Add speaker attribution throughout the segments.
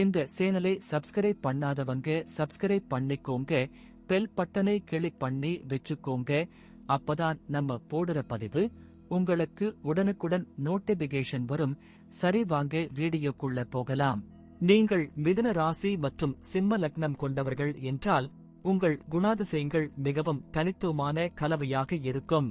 Speaker 1: இந்த சேனலை சப்ஸ்கிரைப் பண்ணாதவங்க சப்ஸ்கிரைப் பண்ணிக்கோங்க. பெல் பட்டனை கிளிக் பண்ணி வச்சுக்கோங்க. அப்பதான் நம்ம போடுற பதிவு உங்களுக்கு உடனுக்குடன் நோட்டிபிகேஷன் வரும். சரி வாங்க வீடியோக்குள்ள போகலாம். நீங்கள் மிதுன ராசி மற்றும் சிம்ம லக்னம் கொண்டவர்கள் என்றால் உங்கள் குணாதிசயங்கள் மிகவும் தனித்துவமான கலவையாக இருக்கும்.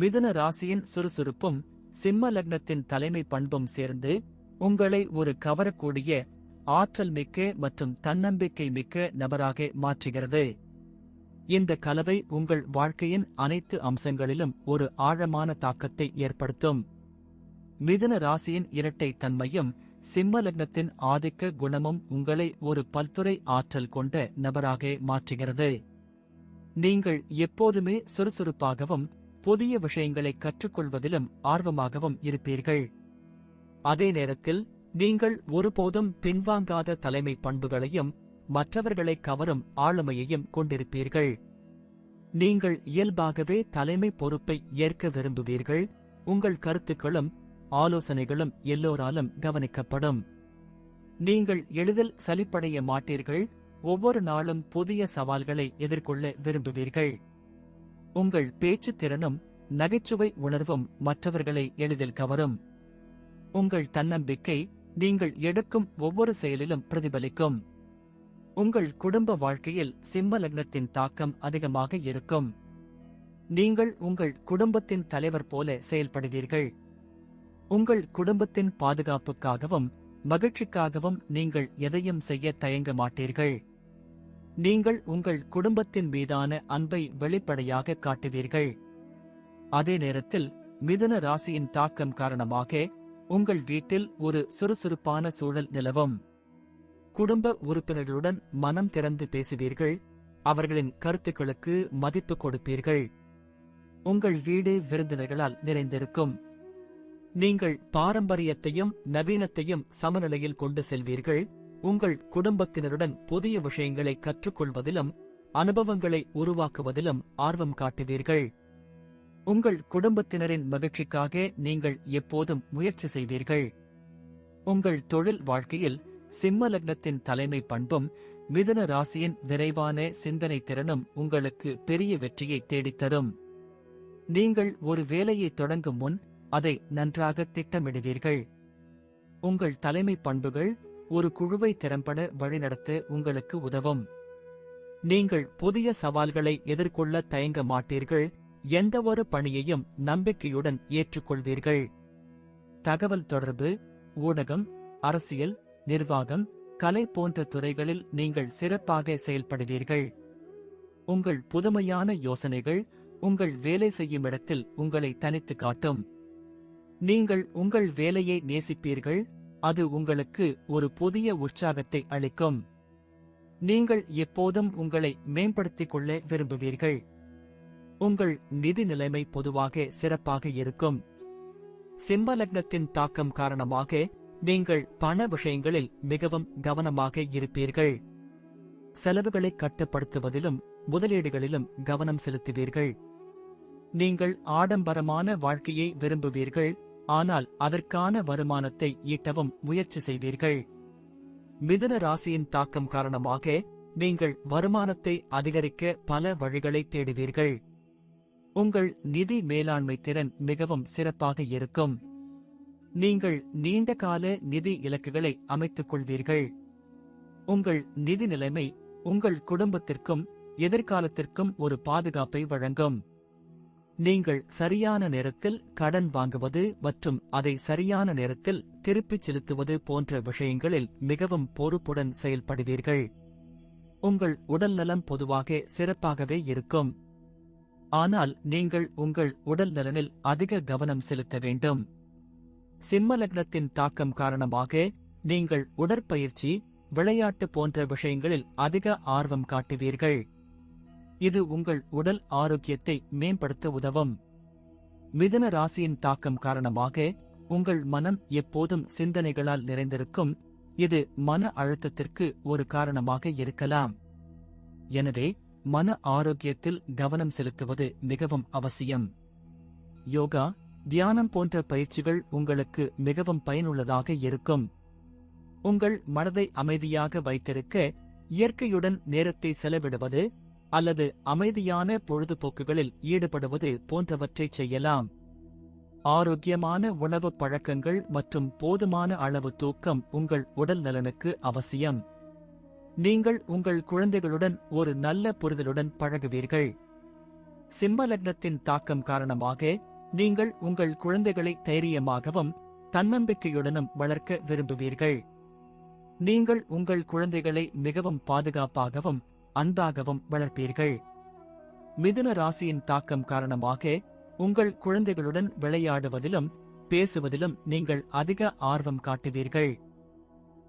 Speaker 1: மிதுன ராசியின் சுறுசுறுப்பும் சிம்ம லக்னத்தின் தலைமை பண்பும் சேர்ந்து உங்களை ஒரு கவரக்கூடிய ஆற்றல் மிக்க மற்றும் தன்னம்பிக்கை மிக்க நபராக மாற்றுகிறது. இந்த கலவை உங்கள் வாழ்க்கையின் அனைத்து அம்சங்களிலும் ஒரு ஆழமான தாக்கத்தை ஏற்படுத்தும். மிதுன ராசியின் இரட்டை தன்மையும் சிம்ம லக்னத்தின் ஆதிக்க குணமும் உங்களை ஒரு பல்துறை ஆற்றல் கொண்ட நபராக மாற்றுகிறது. நீங்கள் எப்போதுமே சுறுசுறுப்பாகவும் புதிய விஷயங்களை கற்றுக்கொள்வதிலும் ஆர்வமாகவும் இருப்பீர்கள். அதே நேரத்தில் நீங்கள் ஒருபோதும் பின்வாங்காத தலைமை பண்புகளையும் மற்றவர்களை கவரும் ஆளுமையையும் கொண்டிருப்பீர்கள். நீங்கள் இயல்பாகவே தலைமை பொறுப்பை ஏற்க விரும்புவீர்கள். உங்கள் கருத்துக்களும் ஆலோசனைகளும் எல்லோராலும் கவனிக்கப்படும். நீங்கள் எளிதில் சலிப்படைய மாட்டீர்கள். ஒவ்வொரு நாளும் புதிய சவால்களை எதிர்கொள்ள விரும்புவீர்கள். உங்கள் பேச்சு திறனும் நகைச்சுவை உணர்வும் மற்றவர்களை எளிதில் கவரும். உங்கள் தன்னம்பிக்கை நீங்கள் எடுக்கும் ஒவ்வொரு செயலிலும் பிரதிபலிக்கும். உங்கள் குடும்ப வாழ்க்கையில் சிம்ம லக்னத்தின் தாக்கம் அதிகமாக இருக்கும். நீங்கள் உங்கள் குடும்பத்தின் தலைவர் போல செயல்படுவீர்கள். உங்கள் குடும்பத்தின் பாதுகாப்புக்காகவும் மகிழ்ச்சிக்காகவும் நீங்கள் எதையும் செய்ய தயங்க மாட்டீர்கள். நீங்கள் உங்கள் குடும்பத்தின் மீதான அன்பை வெளிப்படையாக காட்டுவீர்கள். அதே நேரத்தில் மிதுன ராசியின் தாக்கம் காரணமாக உங்கள் வீட்டில் ஒரு சுறுசுறுப்பான சூழல் நிலவும். குடும்ப உறுப்பினர்களுடன் மனம் திறந்து பேசுவீர்கள். அவர்களின் கருத்துக்களுக்கு மதிப்பு கொடுப்பீர்கள். உங்கள் வீடு விருந்தினர்களால் நிறைந்திருக்கும். நீங்கள் பாரம்பரியத்தையும் நவீனத்தையும் சமநிலையில் கொண்டு செல்வீர்கள். உங்கள் குடும்பத்தினருடன் புதிய விஷயங்களை கற்றுக்கொள்வதிலும் அனுபவங்களை உருவாக்குவதிலும் ஆர்வம் காட்டுவீர்கள். உங்கள் குடும்பத்தினரின் மகிழ்ச்சிக்காக நீங்கள் எப்போதும் முயற்சி செய்வீர்கள். உங்கள் தொழில் வாழ்க்கையில் சிம்ம லக்னத்தின் தலைமை பண்பும் மிதுன ராசியின் நிறைவான சிந்தனை திறனும் உங்களுக்கு பெரிய வெற்றியை தேடித்தரும். நீங்கள் ஒரு வேலையை தொடங்கும் முன் அதை நன்றாக திட்டமிடுவீர்கள். உங்கள் தலைமை பண்புகள் ஒரு குழுவை திறம்பட வழிநடத்த உங்களுக்கு உதவும். நீங்கள் புதிய சவால்களை எதிர்கொள்ள தயங்க மாட்டீர்கள். எந்தவொரு பணியையும் நம்பிக்கையுடன் ஏற்றுக்கொள்வீர்கள். தகவல் தொடர்பு ஊடகம் அரசியல் நிர்வாகம் கலை போன்ற துறைகளில் நீங்கள் சிறப்பாக செயல்படுவீர்கள். உங்கள் புதுமையான யோசனைகள் உங்கள் வேலை செய்யும் இடத்தில் உங்களை தனித்து காட்டும். நீங்கள் உங்கள் வேலையை நேசிப்பீர்கள் அது உங்களுக்கு ஒரு புதிய உற்சாகத்தை அளிக்கும். நீங்கள் எப்போதும் உங்களை மேம்படுத்திக் கொள்ள விரும்புவீர்கள். உங்கள் நிதி நிலைமை பொதுவாக சிறப்பாக இருக்கும். சிம்மலக்னத்தின் தாக்கம் காரணமாக நீங்கள் பண விஷயங்களில் மிகவும் கவனமாக இருப்பீர்கள். செலவுகளை கட்டுப்படுத்துவதிலும் முதலீடுகளிலும் கவனம் செலுத்துவீர்கள். நீங்கள் ஆடம்பரமான வாழ்க்கையை விரும்புவீர்கள் ஆனால் அதற்கான வருமானத்தை ஈட்டவும் முயற்சி செய்வீர்கள். மிதுன ராசியின் தாக்கம் காரணமாக நீங்கள் வருமானத்தை அதிகரிக்க பல வழிகளை தேடுவீர்கள். உங்கள் நிதி மேலாண்மை திறன் மிகவும் சிறப்பாக இருக்கும். நீங்கள் நீண்ட கால நிதி இலக்குகளை அமைத்துக் கொள்வீர்கள். உங்கள் நிதி நிலைமை உங்கள் குடும்பத்திற்கும் எதிர்காலத்திற்கும் ஒரு பாதுகாப்பை வழங்கும். நீங்கள் சரியான நேரத்தில் கடன் வாங்குவது மற்றும் அதை சரியான நேரத்தில் திருப்பிச் செலுத்துவது போன்ற விஷயங்களில் மிகவும் பொறுப்புடன் செயல்படுவீர்கள். உங்கள் உடல்நலம் பொதுவாக சிறப்பாகவே இருக்கும். ஆனால் நீங்கள் உங்கள் உடல் நலனில் அதிக கவனம் செலுத்த வேண்டும். சிம்ம லக்னத்தின் தாக்கம் காரணமாக நீங்கள் உடற்பயிற்சி விளையாட்டு போன்ற விஷயங்களில் அதிக ஆர்வம் காட்டுவீர்கள். இது உங்கள் உடல் ஆரோக்கியத்தை மேம்படுத்த உதவும். மிதுன ராசியின் தாக்கம் காரணமாக உங்கள் மனம் எப்போதும் சிந்தனைகளால் நிறைந்திருக்கும். இது மன அழுத்தத்திற்கு ஒரு காரணமாக இருக்கலாம். எனவே மன ஆரோக்கியத்தில் கவனம் செலுத்துவது மிகவும் அவசியம். யோகா தியானம் போன்ற பயிற்சிகள் உங்களுக்கு மிகவும் பயனுள்ளதாக இருக்கும். உங்கள் மனதை அமைதியாக வைத்திருக்க இயற்கையுடன் நேரத்தை செலவிடுவது அல்லது அமைதியான பொழுதுபோக்குகளில் ஈடுபடுவது போன்றவற்றை செய்யலாம். ஆரோக்கியமான உணவு பழக்கங்கள் மற்றும் போதுமான அளவு தூக்கம் உங்கள் உடல் நலனுக்கு அவசியம். நீங்கள் உங்கள் குழந்தைகளுடன் ஒரு நல்ல புரிதலுடன் பழகுவீர்கள். சிம்ம லக்னத்தின் தாக்கம் காரணமாக நீங்கள் உங்கள் குழந்தைகளை தைரியமாகவும் தன்னம்பிக்கையுடனும் வளர்க்க விரும்புவீர்கள். நீங்கள் உங்கள் குழந்தைகளை மிகவும் பாதுகாப்பாகவும் அன்பாகவும் வளர்ப்பீர்கள். மிதுன ராசியின் தாக்கம் காரணமாக உங்கள் குழந்தைகளுடன் விளையாடுவதிலும் பேசுவதிலும் நீங்கள் அதிக ஆர்வம் காட்டுவீர்கள்.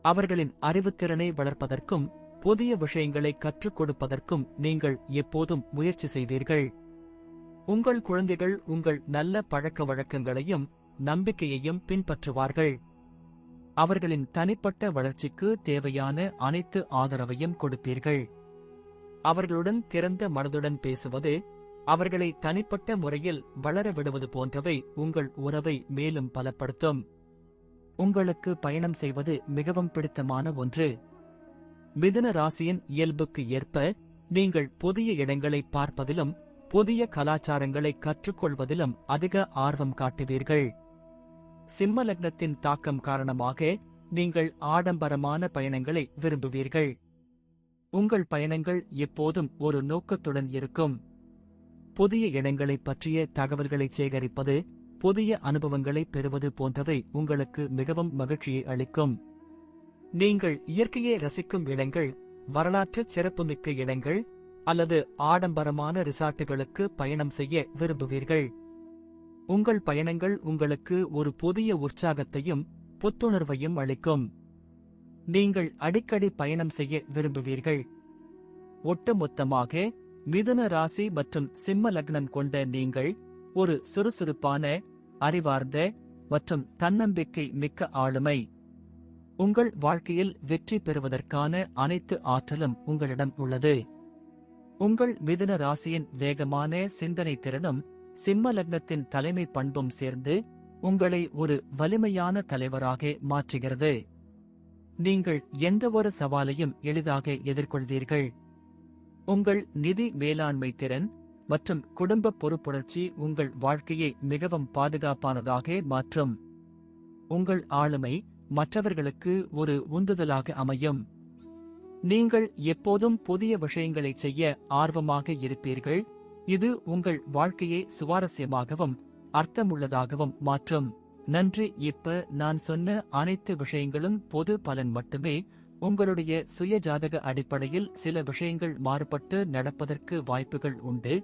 Speaker 1: அவர்களின் அறிவுத்திறனை வளர்ப்பதற்கும் புதிய விஷயங்களை கற்றுக் கொடுப்பதற்கும் நீங்கள் எப்போதும் முயற்சி செய்வீர்கள் உங்கள் குழந்தைகள் உங்கள் நல்ல பழக்க வழக்கங்களையும் நம்பிக்கையையும் பின்பற்றுவார்கள். அவர்களின் தனிப்பட்ட வளர்ச்சிக்கு தேவையான அனைத்து ஆதரவையும் கொடுப்பீர்கள். அவர்களுடன் திறந்த மனதுடன் பேசுவது அவர்களை தனிப்பட்ட முறையில் வளர விடுவது போன்றவை உங்கள் உறவை மேலும் பலப்படுத்தும். உங்களுக்கு பயணம் செய்வது மிகவும் பிடித்தமான ஒன்று. மிதுன ராசியின் இயல்புக்கு ஏற்ப நீங்கள் புதிய இடங்களை பார்ப்பதிலும் புதிய கலாச்சாரங்களை கற்றுக்கொள்வதிலும் அதிக ஆர்வம் காட்டுவீர்கள். சிம்ம லக்னத்தின் தாக்கம் காரணமாக நீங்கள் ஆடம்பரமான பயணங்களை விரும்புவீர்கள். உங்கள் பயணங்கள் எப்போதும் ஒரு நோக்கத்துடன் இருக்கும். புதிய இடங்களைப் பற்றிய தகவல்களை சேகரிப்பது புதிய அனுபவங்களை பெறுவது போன்றவை உங்களுக்கு மிகவும் மகிழ்ச்சியை அளிக்கும். நீங்கள் இயற்கையை ரசிக்கும் இடங்கள் வரலாற்று சிறப்புமிக்க இடங்கள் அல்லது ஆடம்பரமான ரிசார்ட்டுகளுக்கு பயணம் செய்ய விரும்புவீர்கள். உங்கள் பயணங்கள் உங்களுக்கு ஒரு புதிய உற்சாகத்தையும் புத்துணர்வையும் அளிக்கும். நீங்கள் அடிக்கடி பயணம் செய்ய விரும்புவீர்கள். ஒட்டுமொத்தமாக மிதுன ராசி மற்றும் சிம்ம லக்னம் கொண்ட நீங்கள் ஒரு சுறுசுறுப்பான அறிவார்ந்த மற்றும் தன்னம்பிக்கை மிக்க ஆளுமை. உங்கள் வாழ்க்கையில் வெற்றி பெறுவதற்கான அனைத்து ஆற்றலும் உங்களிடம் உள்ளது. உங்கள் மிதுன ராசியின் வேகமான சிந்தனை திறனும் சிம்ம லக்னத்தின் தலைமை பண்பும் சேர்ந்து உங்களை ஒரு வலிமையான தலைவராக மாற்றுகிறது. நீங்கள் எந்தவொரு சவாலையும் எளிதாக எதிர்கொள்வீர்கள். உங்கள் நிதி மேலாண்மை திறன் மற்றும் குடும்ப பொறுப்புணர்ச்சி உங்கள் வாழ்க்கையை மிகவும் பாதுகாப்பானதாக மாற்றும். உங்கள் ஆளுமை மற்றவர்களுக்கு ஒரு உந்துதலாக அமையும். நீங்கள் எப்போதும் புதிய விஷயங்களை செய்ய ஆர்வமாக இருப்பீர்கள். இது உங்கள் வாழ்க்கையை சுவாரஸ்யமாகவும் அர்த்தமுள்ளதாகவும் மாற்றும். நன்றி. இப்ப நான் சொன்ன அனைத்து விஷயங்களும் பொது பலன் மட்டுமே. உங்களுடைய சுய ஜாதக அடிப்படையில் சில விஷயங்கள் மாறுபட்டு நடப்பதற்கு வாய்ப்புகள் உண்டு.